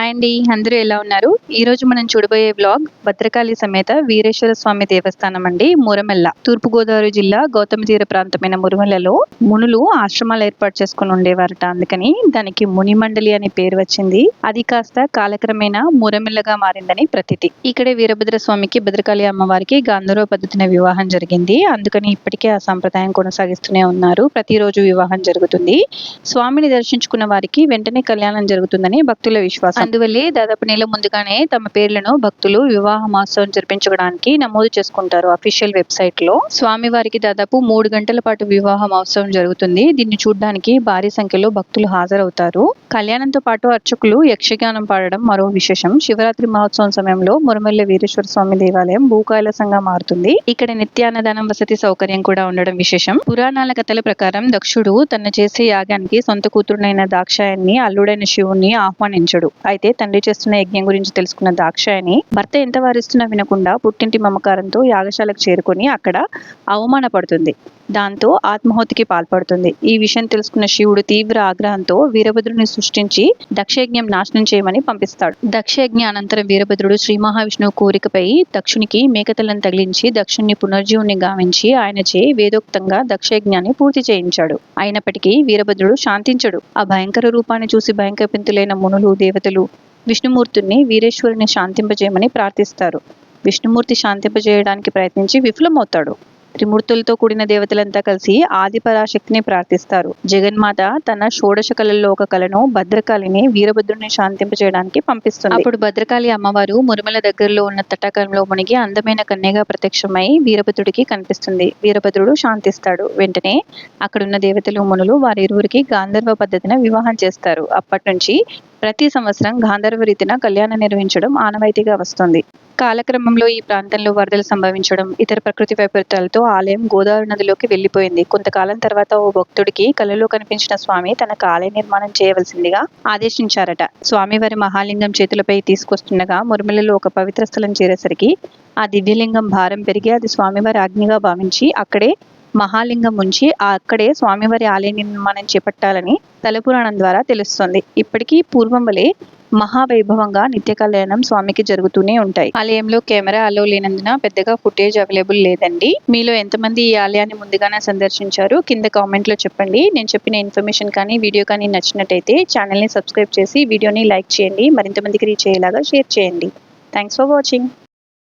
Hi అండి అందరూ ఎలా ఉన్నారు? ఈ రోజు మనం చూడబోయే బ్లాగ్ భద్రకాళి సమేత వీరేశ్వర స్వామి దేవస్థానం అండి మురమెల్ల. తూర్పు గోదావరి జిల్లా గౌతమ తీర ప్రాంతమైన మురమెల్లలో మునులు ఆశ్రమాలు ఏర్పాటు చేసుకుని ఉండేవారట. అందుకని దానికి ముని మండలి అనే పేరు వచ్చింది. అది కాస్త కాలక్రమేణా మురమెల్లగా మారిందని ప్రతీతి. ఇక్కడే వీరభద్ర స్వామికి భద్రకాళి అమ్మవారికి గాంధర్వ పద్ధతిన వివాహం జరిగింది. అందుకని ఇప్పటికే ఆ సంప్రదాయం కొనసాగిస్తూనే ఉన్నారు. ప్రతిరోజు వివాహం జరుగుతుంది. స్వామిని దర్శించుకున్న వారికి వెంటనే కళ్యాణం జరుగుతుందని భక్తుల విశ్వాసం. అందువల్లే దాదాపు నెల ముందుగానే తమ పేర్లను భక్తులు వివాహ మహోత్సవం జరిపించుకోవడానికి నమోదు చేసుకుంటారు అఫీషియల్ వెబ్సైట్లో స్వామివారికి దాదాపు మూడు గంటల పాటు వివాహ మహోత్సవం జరుగుతుంది. దీన్ని చూడడానికి భారీ సంఖ్యలో భక్తులు హాజరవుతారు. కళ్యాణంతో పాటు అర్చకులు యక్షగానం పాడడం మరో విశేషం. శివరాత్రి మహోత్సవం సమయంలో మురమల్ల వీరేశ్వర స్వామి దేవాలయం భూకైలాసంగా మారుతుంది. ఇక్కడ నిత్యాన్నదానం వసతి సౌకర్యం కూడా ఉండడం విశేషం. పురాణాల కథల ప్రకారం దక్షుడు తన చేసే యాగానికి సొంత కూతురునైన దాక్షాయాన్ని అల్లుడైన శివుణ్ణి ఆహ్వానించడు. అయితే అయితే తండ్రి చేస్తున్న యజ్ఞం గురించి తెలుసుకున్న దాక్షాయని భర్త ఎంత వారిస్తున్నా వినకుండా పుట్టింటి మమకారంతో యాగశాలకు చేరుకొని అక్కడ అవమానపడుతుంది. దాంతో ఆత్మహత్యకి పాల్పడుతుంది. ఈ విషయం తెలుసుకున్న శివుడు తీవ్ర ఆగ్రహంతో వీరభద్రుని సృష్టించి దక్షయజ్ఞం నాశనం చేయమని పంపిస్తాడు. దక్షయజ్ఞ అనంతరం వీరభద్రుడు శ్రీ మహావిష్ణువు కోరికపై దక్షునికి మేకతలను తగిలించి దక్షుణ్ణి పునర్జీవుని గావించి ఆయనచే వేదోక్తంగా దక్షయజ్ఞాన్ని పూర్తి చేయించాడు. అయినప్పటికీ వీరభద్రుడు శాంతించడు. ఆ భయంకర రూపాన్ని చూసి భయంకరపింతులైన మునులు దేవతలు విష్ణుమూర్తుని వీరేశ్వరుని శాంతింపజేయమని ప్రార్థిస్తారు. విష్ణుమూర్తి శాంతింపజేయడానికి ప్రయత్నించి విఫలమవుతాడు. త్రిమూర్తులతో కూడిన దేవతలంతా కలిసి ఆది పరాశక్తిని ప్రార్థిస్తారు. జగన్మాత తన షోడశ కళల్లో ఒక కళను భద్రకాళిని వీరభద్రుని శాంతింపజేయడానికి పంపిస్తుంది. అప్పుడు భద్రకాళి అమ్మవారు మురుమల దగ్గరలో ఉన్న తటాకంలో మునిగి అందమైన కన్యగా ప్రత్యక్షమై వీరభద్రుడికి కనిపిస్తుంది. వీరభద్రుడు శాంతిస్తాడు. వెంటనే అక్కడున్న దేవతలు మునులు వారిరువురికి గాంధర్వ పద్ధతిన వివాహం చేస్తారు. అప్పటి నుంచి ప్రతి సంవత్సరం గాంధర్వ రీతిన కళ్యాణం నిర్వహించడం ఆనవాయితీగా వస్తుంది. కాలక్రమంలో ఈ ప్రాంతంలో వరదలు సంభవించడం ఇతర ప్రకృతి వైపరీత్యాలతో ఆలయం గోదావరి నదిలోకి వెళ్ళిపోయింది కొంతకాలం తర్వాత ఓ భక్తుడికి కలలో కనిపించిన స్వామి తనకు ఆలయ నిర్మాణం చేయవలసిందిగా ఆదేశించారట. స్వామివారి మహాలింగం చేతులపై తీసుకొస్తుండగా మురుమలలో ఒక పవిత్ర స్థలం చేరేసరికి ఆ దివ్యలింగం భారం పెరిగి అది స్వామివారి అగ్నిగా భావించి అక్కడే మహాలింగం ఉంచి అక్కడే స్వామివారి ఆలయ నిర్మాణం చేపట్టాలని తలపురాణం ద్వారా తెలుస్తుంది. ఇప్పటికీ పూర్వం వలె మహావైభవంగా నిత్య కళ్యాణం స్వామికి జరుగుతూనే ఉంటాయి. ఆలయంలో కెమెరా అలో లేనందున పెద్దగా ఫుటేజ్ అవైలబుల్ లేదండి. మీలో ఎంతమంది ఈ ఆలయాన్ని ముందుగానే సందర్శించారు? కింద కామెంట్లో చెప్పండి. నేను చెప్పిన ఇన్ఫర్మేషన్ కానీ వీడియో కానీ నచ్చినట్టయితే ఛానల్ని సబ్స్క్రైబ్ చేసి వీడియోని లైక్ చేయండి. మరింత మందికి రీచ్ అయ్యేలాగా షేర్ చేయండి. Thanks for watching.